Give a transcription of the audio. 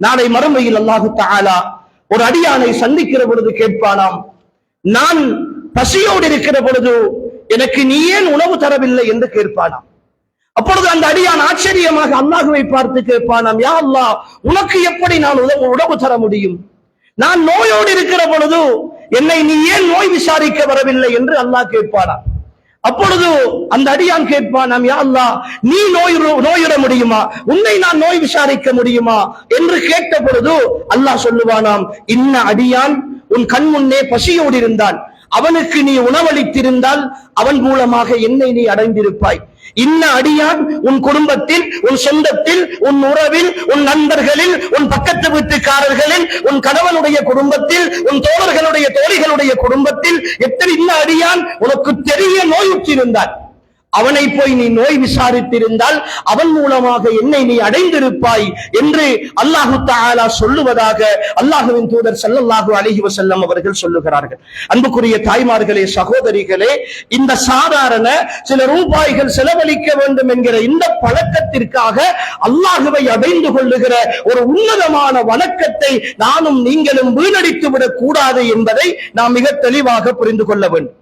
நாளை மறுமையில் அல்லாஹு தாலா ஒரு அடியானை சந்திக்கிற பொழுது கேட்பானாம். நான் பசியோடு இருக்கிற பொழுது எனக்கு நீ ஏன் உணவு தரவில்லை என்று கேட்பானாம். அப்பொழுது அந்த அடியான் ஆச்சரியமாக அல்லாஹுவை பார்த்து கேட்பானாம் யா அல்லா உனக்கு எப்படி நான் உணவு உணவு தர முடியும்? நான் நோயோடு இருக்கிற பொழுது என்னை நீ ஏன் நோய் விசாரிக்க வரவில்லை? என்று அல்லாஹ் கேட்பானாம். அப்பொழுது அந்த அடியான் கேட்பான் யா அல்லாஹ் நீ நோய் நோயிட முடியுமா? உன்னை நான் நோய் விசாரிக்க முடியுமா? என்று கேட்ட பொழுது அல்லாஹ் சொல்லுவானாம் இன்ன அடியான் உன் கண் முன்னே பசியோடு இருந்தான் அவனுக்கு நீ உணவளித்திருந்தால் அவன் மூலமாக என்னை நீ அடைந்திருப்பாய். இன்ன அடியான் உன் குடும்பத்தில் உன் சொந்தத்தில் உன் உறவில் உன் நண்பர்களில் உன் பக்கத்து வீட்டுக்காரர்களில் உன் கணவனுடைய குடும்பத்தில் உன் தோழர்களுடைய தோழிகளுடைய குடும்பத்தில் எத்தனை இன்ன அடியான் உனக்கு தெரிய நோயுற்றிருந்தான் அவனை போய் நீ நோய் விசாரித்திருந்தால் அவன் மூலமாக என்னை நீ அடைந்திருப்பாய் என்று அல்லாஹு தாலா சொல்லுவதாக அல்லாஹுவின் தூதர் ஸல்லல்லாஹு அலஹி வசல்லம் அவர்கள் சொல்லுகிறார்கள். அன்புக்குரிய தாய்மார்களே சகோதரிகளே இந்த சாதாரண சில ரூபாய்கள் செலவழிக்க வேண்டும் என்கிற இந்த பழக்கத்திற்காக அல்லாஹுவை அடைந்து கொள்ளுகிற ஒரு உன்னதமான வணக்கத்தை நானும் நீங்களும் வீணடித்து விடக் கூடாது என்பதை நாம் மிக தெளிவாக புரிந்து கொள்ள வேண்டும்.